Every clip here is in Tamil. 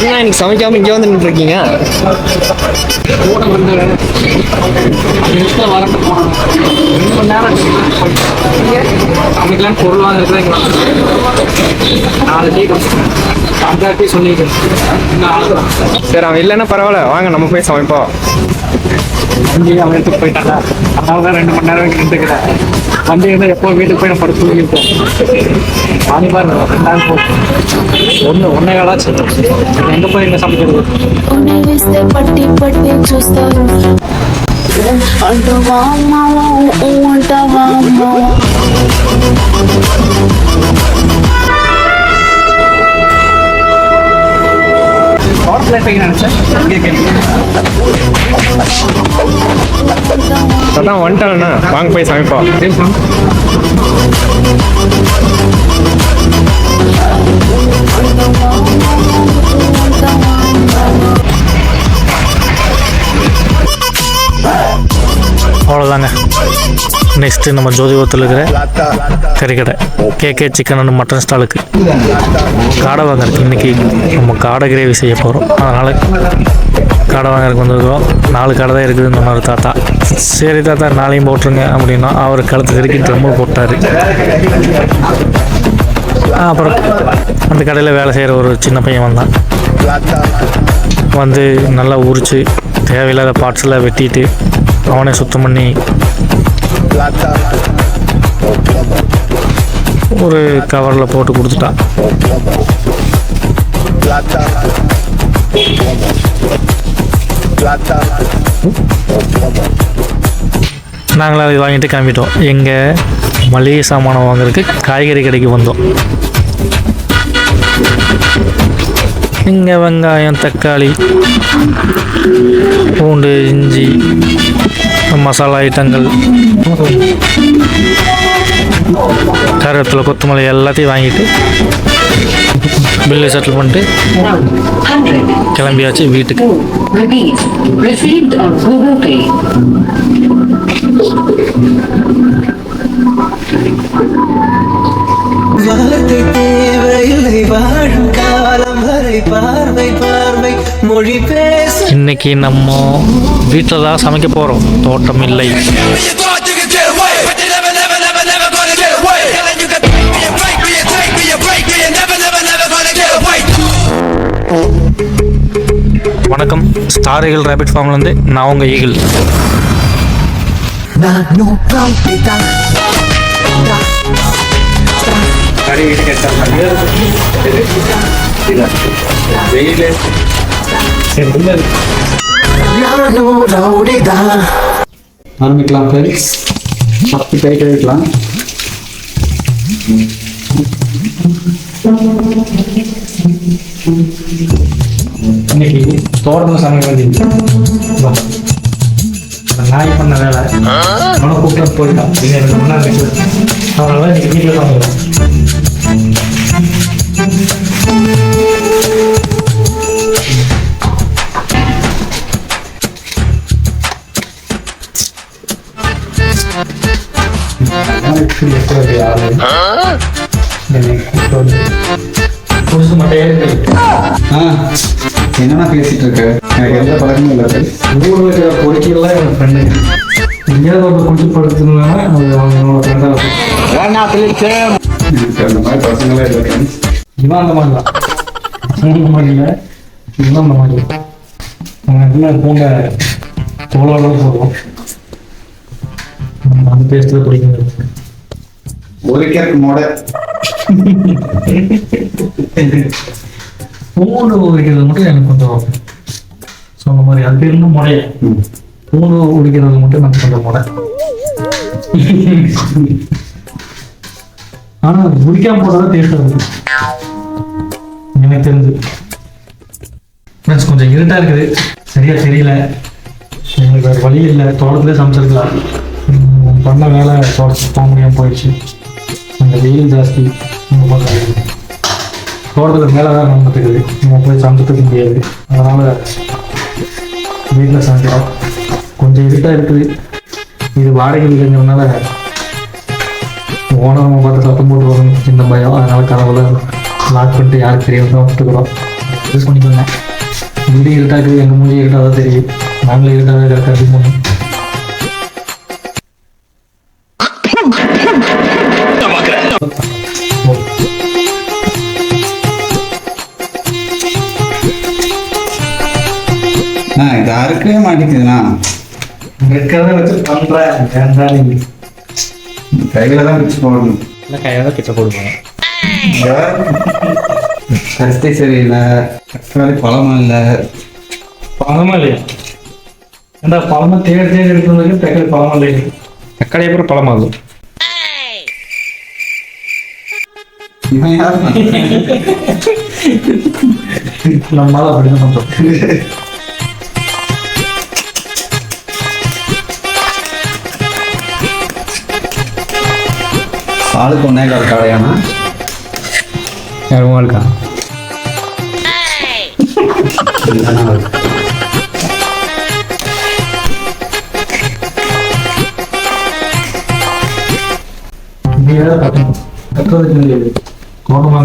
என்ன இன்னைக்கு சமைக்காம இங்கே வந்து நின்று இருக்கீங்க நேரம் பொருள் வாங்குறதுக்கு நாலு டீ சரி அவன் இல்லைன்னா பரவாயில்ல. வாங்க நம்ம போய் சமைப்போம். அவன் எடுத்து போயிட்டாங்க அதனால தான் ரெண்டு மணி நேரம் நின்றுக்கிறேன். வண்டி இருந்தால் எப்போ வீட்டுக்கு போய் நான் படுத்து தூங்கிருப்போம் மணி பாருங்க ரெண்டாயிரம் போகும் ஒன்று ஒன்றே காலாச்சு எங்கே போய் எங்கே சமைக்கிறது వేస్తే పట్టి పట్టి பவர் பிளே பையன் நினச்சேன் இங்கே வாங்க போய் சமைப்போம். நெக்ஸ்ட்டு நம்ம ஜோதிபுரத்தில் இருக்கிற கறிக்கடை கேகே சிக்கன் அண்ட் மட்டன் ஸ்டாலுக்கு காடை வாங்கறதுக்கு இன்றைக்கி நம்ம காடை கிரேவி செய்ய போகிறோம் அதனால் காடை வாங்கறதுக்கு வந்திருக்கோம். நாலு கடை தான் இருக்குதுன்னு சொன்னார் தாத்தா. சரி தாத்தா நாளையும் போட்டுருங்க அப்படின்னா அவர் கழுத்து திருக்கி ட்ரம்மு போட்டார். அப்புறம் அந்த கடையில் வேலை செய்கிற ஒரு சின்ன பையன் வந்தான். வந்து நல்லா உரித்து தேவையில்லாத பார்ட்ஸெல்லாம் வெட்டிட்டு அவனே சுத்தம் பண்ணி ஒரு கவரில் போட்டு கொடுத்துட்டான். நாங்களும் அதை வாங்கிட்டு கிளம்பிட்டோம். எங்கள் மளிகை சாமானம் வாங்குறதுக்கு காய்கறி கடைக்கு வந்தோம். இங்கே வெங்காயம் தக்காளி பூண்டு இஞ்சி மசாலா ஐட்டங்கள். கருவேப்பிலை கொத்தமல்லி எல்லாத்தையும் வாங்கிட்டு பில்லு செட்டில் பண்ணிட்டு கிளம்பியாச்சு வீட்டுக்கு. இன்னைக்கு நம்ம வீட்டில் தான் சமைக்க போகிறோம் தோட்டம் இல்லை வணக்கம் ஸ்டார் ஈகிள் ரேபிட் ஃபார்ம்லேருந்து நான் உங்கள் ஈகிள் வெயில் ஆரம்பிக்கலாம் ஃப்ரெண்ட்ஸ் பத்து கை கழுவிக்கலாம் இன்னைக்கு தோட்டம் சமையல் வேண்டியது நாய் பண்ண வேலை. அவனை கூப்பிட்டு போயிட்டான். இது ரெண்டு மணி நேரம் இன்னைக்கு வீட்டில் தான் இன்னைக்கு வீட்டில் புதுசு மட்டும் இருக்கு ஆ என்னண்ணா பேசிட்டு இருக்க எனக்கு எந்த பழக்கமும் இல்லை ஊரில் இருக்கிற பொறுக்கியெல்லாம் என் ஃப்ரெண்டு எங்கேயாவது ஒரு குடிச்சு படுத்துனா அது அவங்களோட ஃப்ரெண்டாக எனக்கு அந்த மாதிரி பசங்களே இல்லை friends. இவன் அந்த மாதிரி தான் மாதிரி இல்லை இவன் அந்த மாதிரி என்ன பூங்க தோளோட போடுவோம் அந்த பேசுறது பிடிக்கும் ஒரு கேக் மோட. பூண்டு உரிக்கிறது மட்டும் எனக்கு கொஞ்சம் சொன்ன மாதிரி அது பேர் இன்னும் முறைய பூண்டு உரிக்கிறது மட்டும் எனக்கு கொஞ்சம் முறை ஆனா உரிக்காம போடுறது டேஸ்ட் இருக்கு எனக்கு தெரிஞ்சு. ஃப்ரெண்ட்ஸ் கொஞ்சம் இருட்டா இருக்குது. சரியா தெரியல. எங்களுக்கு வேறு வழி இல்லை. தோட்டத்திலே சமைச்சிருக்கலாம். பண்ண வேலை தோட்டத்துக்கு போக முடியாம போயிடுச்சு. அந்த வெயில் ஜாஸ்தி ரொம்ப பார்க்க தோட்டத்தில் மேலே தான் நடந்துட்டு இருக்குது நம்ம போய் சமைச்சதுக்கு முடியாது. அதனால் வீட்டில் சமைக்கிறோம். கொஞ்சம் இருட்டாக இருக்குது. இது வாடகை இல்லைங்கிறதுனால ஓனர் நம்ம பார்த்து சத்தம் போட்டு வரணும். இந்த பயம். அதனால் கனவுல லாக் பண்ணிட்டு யாருக்கு தெரியும் விட்டுக்கிறோம் யூஸ் பண்ணிக்கோங்க. வீடு இருக்குது. எங்கள் மூஞ்சி இருட்டாக தான் தெரியும் நாங்களே இருட்டாக தான் கரெக்டாக இது இது அறுக்கவே மாட்டேங்குதுண்ணா இருக்கிறத வச்சு நீங்கள் கையில தான் வச்சு போடணும். இல்லை கையில் தான் கிட்ட போடுவாங்க கஸ்தி சரியில்லை தக்காளி பழமும் இல்லை. பழமா இல்லையா? ஏன்டா பழமா தேடி தேடி எடுக்கிறதுக்கு தக்காளி பழமா இல்லையா? தக்காளி அப்புறம் பழமாகும். நம்மளால அப்படிதான் பண்றோம்.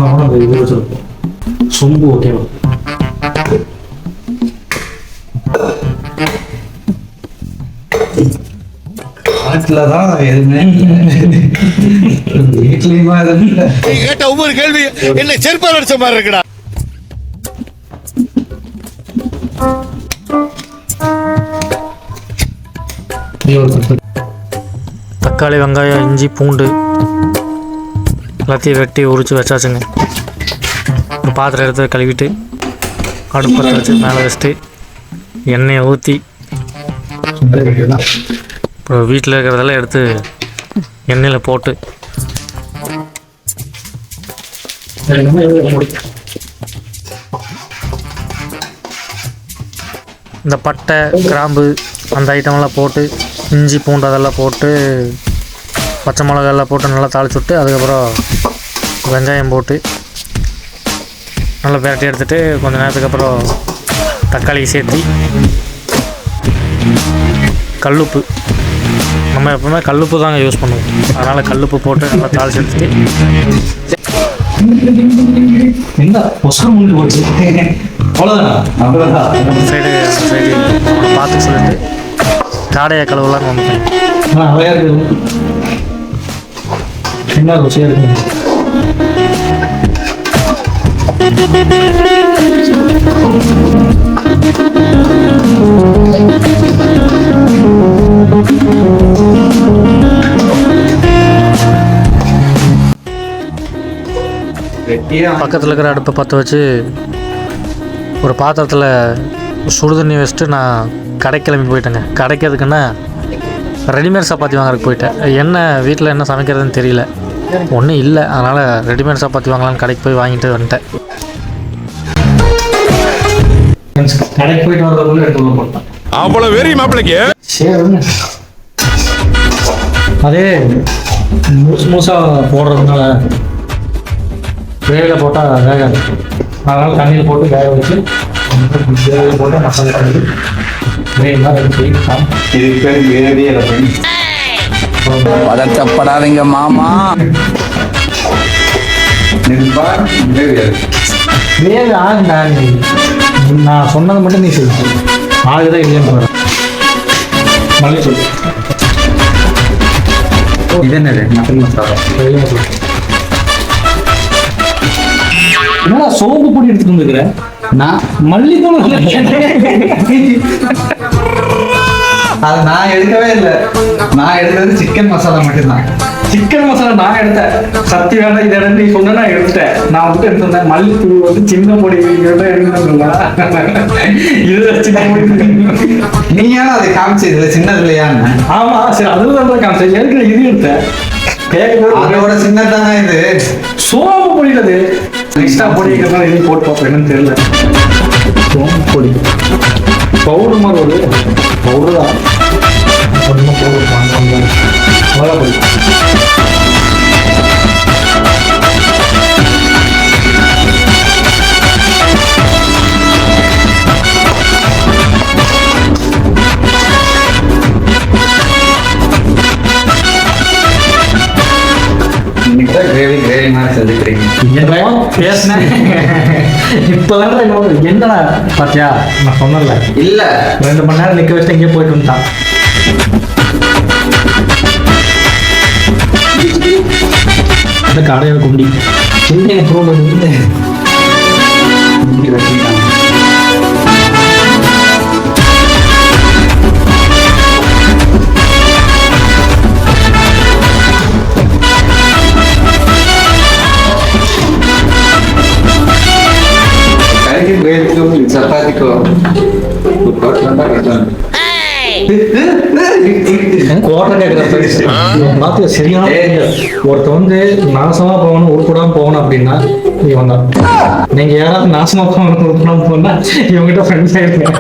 கூட அந்த இது வச்சிருப்போம் சொம்பு ஓகேவா? காட்டுல தான் எதுவுமே வீட்லயுமா எதுவும் இல்லை. கேட்ட ஒவ்வொரு கேள்வி என்ன செருப்பால் அடிச்ச மாதிரி இருக்குடா. தக்காளி வெங்காயம் இஞ்சி பூண்டு எல்லாத்தையும் வெட்டி உரித்து வச்சாச்சுங்க. ஒரு பாத்திரம் எடுத்து கழுவிட்டு அடுப்பத்தை வச்சு மேலே வச்சுட்டு எண்ணெயை ஊற்றி வீட்டில் இருக்கிறதெல்லாம் எடுத்து எண்ணெயில் போட்டு. இந்த பட்டை கிராம்பு அந்த ஐட்டமெல்லாம் போட்டு இஞ்சி பூண்டு அதெல்லாம் போட்டு பச்சை மிளகாயெல்லாம் போட்டு நல்லா தாளிச்சு விட்டு அதுக்கப்புறம் வெங்காயம் போட்டு நல்லா பிரட்டி எடுத்துகிட்டு கொஞ்ச நேரத்துக்கு அப்புறம் தக்காளி சேர்த்து கல்லுப்பு. நம்ம எப்பவுமே கல்லுப்பு தாங்க யூஸ் பண்ணுவோம். அதனால் கல்லுப்பு போட்டு நல்லா தாளிச்சு எடுத்துட்டு சைடு சைடு பார்த்து சொல்லிட்டு காடையை கழுவலான்னு வந்துட்டேன். ஆ அழகா இருக்குது என்ன ருசியா இருக்கு? பக்கத்தில் இருக்கிற அடுப்பை பற்ற வச்சு ஒரு பாத்திரத்தில் சுடு தண்ணி வச்சுட்டு நான் கடைக்கு கிளம்பி போயிட்டேங்க. கடைக்கு எதுக்குன்னா ரெடிமேட் சப்பாத்தி வாங்குறதுக்கு போயிட்டேன். என்ன வீட்டில் என்ன சமைக்கிறதுன்னு தெரியல. ஒன்றும் இல்லை. அதனால் ரெடிமேட் சப்பாத்தி வாங்கலாம்னு கடைக்கு போய் வாங்கிட்டு வந்துட்டேன். கடைக்கு போயிட்டு வரதுக்குள்ள எடுத்து உள்ள போட்டேன். அவ்வளவு வெறி மாப்பிளைக்கு. சரி விடுங்க. அதே மூசு மூசா போடுறதுனால வேலையில் போட்டால் வேகாது அதனால் தண்ணியில் போட்டு வேக வச்சு வேலையில் போட்டு மசாலா பண்ணி கிரேவிலாம் ரெடி சாப்பிட்டு இதுக்கு பேர் கிரேவி அப்படின்னு பதட்டப்படாதீங்க மாமா. கிரேவி நீ. நான் சொன்னது மட்டும் நீ சொல்லு ஆகுதா இல்லையான்னு பாரு. மல்லித்தூள் இது என்னது? மட்டன் மசாலா என்னடா சோம்பு பொடி எடுத்துட்டு வந்துருக்குற? நான் மல்லித்தூள் அது நான் எடுக்கவே இல்லை. நான் எடுத்தது சிக்கன் மசாலா மட்டும்தான். சிக்கன் மசாலா நான் எடுத்தேன். சத்தி வேண்டாம் இதை எடுத்து நீ சொன்ன நான் எடுத்துட்டேன். நான் மட்டும் எடுத்திருந்தேன் மல்லித்தூள் வந்து சின்ன பொடி எடுக்கணும் இது சின்ன பொடி நீ ஏன் அதை காமிச்சு இதுல சின்னது இல்லையான்னு ஆமா சரி அதுவும் தான் காமிச்சேன். எதுக்கு இது எடுத்தேன். அதோட சின்னதானே இது? சோம்பு பொடிக்கிறது எக்ஸ்ட்ரா பொடிக்கிறதுனால எதையும் போட்டு பார்ப்போம் என்னன்னு தெரியல. பொடி பவுடர் மாதிரி ஒரு பவுடர் தான் கொஞ்சமாக பவுடர் மிளகா பொடி இன்னைக்கு தான் பேசினேன். இப்போ இன்னொரு என்னடா பாத்தியா நான் சொன்னல இல்ல. ரெண்டு மணி நேரம் நிக்க வச்சுட்டு எங்கேயோ போயிட்டு வந்துட்டான். அந்த கடையோட குண்டி. குண்டி ப்ரோல இருந்து இப்படி வச்சுக்கிட்டாங்க. கறிக்கு கிரேவிக்கும் சப்பாத்திக்கும் ஒரு கோட் வந்தா கட்டலாம் கோட்டை கேட்கறேன் ஒருத்த வந்து நாசமா போகணும் உருப்படாம போகணும் அப்படின்னா இவன் தான் நீங்க யாராவது நாசமா போகணும் உருப்படாம போனா இவங்கிட்ட ஃப்ரெண்ட்ஸ் ஆயிருக்கேன்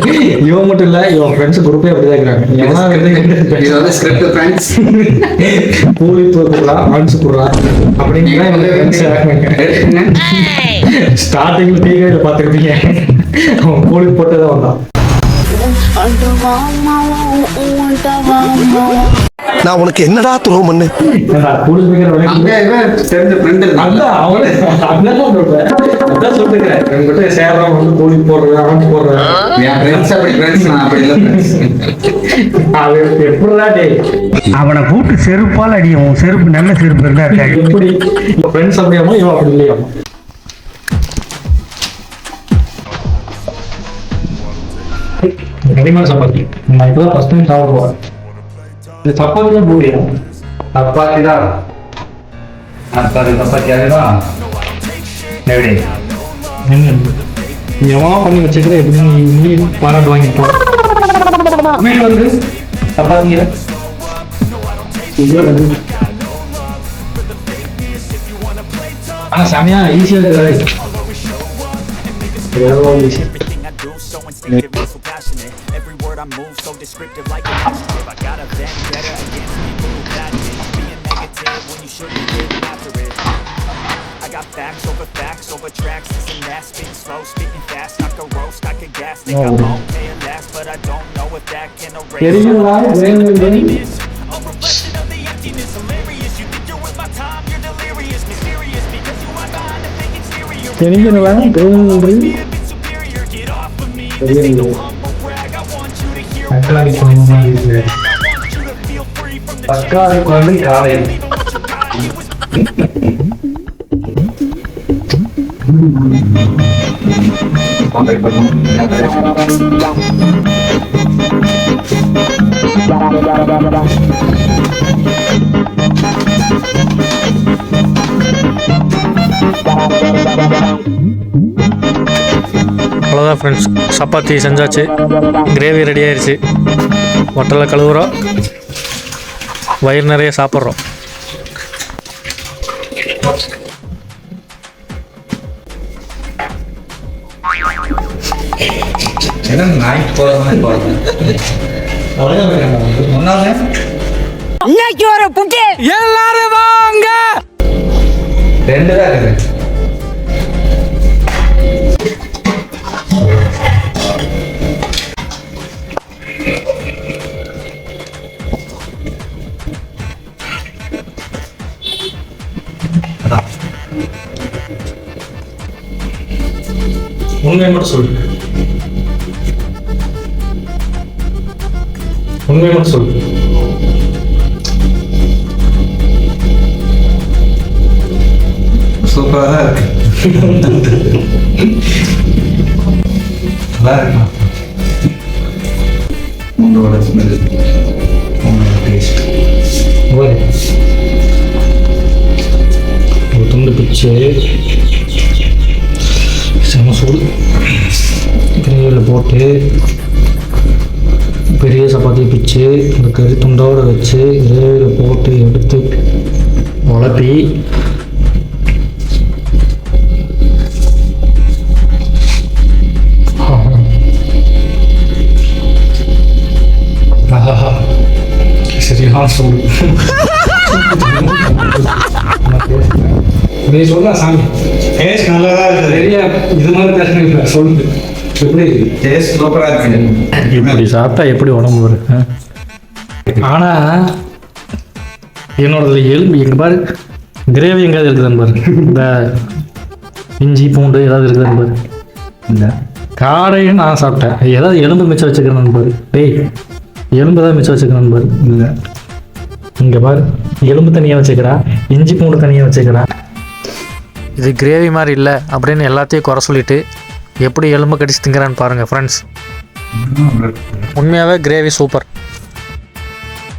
இவன் மட்டும் இல்ல இவன் ஃப்ரெண்ட்ஸ் குரூப்பே அப்படிதான் இருக்காங்க எவனா வந்து பூரிப்பு குடுறா ஆன்ஸ் குடுறா அப்படிங்கிற வந்து ஸ்டார்டிங்ல டீ கடையில் பார்த்துருப்பீங்க. அவன் கூலி போட்டதான் வந்தான் நான் உனக்கு என்னடா துரோகம் பண்ணு தெரிஞ்ச ஃப்ரெண்டு அதான் அவனே. அதான் என்கிட்ட வந்து போடுறது அவன் போடுறேன் என் ஃப்ரெண்ட்ஸ் அப்படி ஃப்ரெண்ட்ஸ் நான் அப்படி இல்லை ஃப்ரெண்ட்ஸ் அவன் எப்படிடா டேய்? அவனை கூட்டு செருப்பால் அடியும். உன் செருப்பு நல்ல செருப்பு இருந்தா எப்படி? ஃப்ரெண்ட்ஸ் அப்படியாமோ இவன் அப்படி இல்லையாமா? ரெடிமேட் சப்பாத்தி நான் இப்போ தான் ஃபஸ்ட் டைம் சாப்பிட இது சப்பாத்தி தான் பூரியா சப்பாத்தி தான் சாரி சப்பாத்தி அதுதான் எப்படி நீ எவனா பண்ணி வச்சுக்கிற எப்படி நீ பாராட்டு வாங்கிட்டோம் வீட்டு வந்து சப்பாத்திங்கிற ஆனா செமையா ஈஸியா இருக்கு எவ்வளோ word, I move so descriptive like a fugitive. I got a better against me move that bad being negative when you should be getting after it. I got facts over facts over tracks, this and that, spitting slow, spitting fast. I could roast, I could gas, think no. I won't pay a last, but I don't know if that can erase. Getting you live, then, then. A reflection of the emptiness, hilarious. You think you're worth my time, you're delirious, mysterious, because you are behind a fake exterior. Getting you live, then, then. Getting you live. from the தக்காளி குழம்பு காலையில் அவ்வளோதான் ஃப்ரெண்ட்ஸ் சப்பாத்தி செஞ்சாச்சு. கிரேவி ரெடி ஆயிடுச்சு ஹோட்டலில் கழுவுறோம். வயிறு நிறைய சாப்பிட்றோம். நாய்க்கு போகிற மாதிரி போகிறேன் முன்னாலே ரெண்டு தான் உண்மையை மட்டும் சொல்லு. உண்மையை மட்டும் சொல்லு. சூப்பராக தான் இருக்கு. உங்களோட ஸ்மெல் உங்களோட டேஸ்ட் ஒரு ஒரு துண்டு பிச்சு. ஆஹா. சரியான சூடு நீ சொல்ல சாமி. டேஸ்ட் நல்லா தான் இருக்குது. நிறைய இது மாதிரி பேசுனீங்க சொல்லு. எப்படி டேஸ்ட் சூப்பராக இருக்கு. இப்படி சாப்பிட்டா எப்படி உடம்பு வரும்? ஆனா என்னோட எலும்பு எங்க பாரு. கிரேவி எங்காவது இருக்குதான்னு பாரு இந்த இஞ்சி பூண்டு ஏதாவது இருக்குதுன்னு பாரு இல்லை. காடையும் நான் சாப்பிட்டேன். ஏதாவது எலும்பு மிச்சம் வச்சுக்கிறேன்னு பாரு டேய் எலும்பு தான் மிச்சம் வச்சுக்கிறேன்னு பாரு இல்லை. இங்கே பாரு எலும்பு தனியாக வச்சுக்கிறா இஞ்சி பூண்டு தனியாக வச்சுக்கிறா இது கிரேவி மாதிரி இல்லை அப்படின்னு எல்லாத்தையும் குறை சொல்லிட்டு எப்படி எலும்பு கடிச்சு திங்கிறான்னு பாருங்கள் ஃப்ரெண்ட்ஸ் உண்மையாகவே கிரேவி சூப்பர்.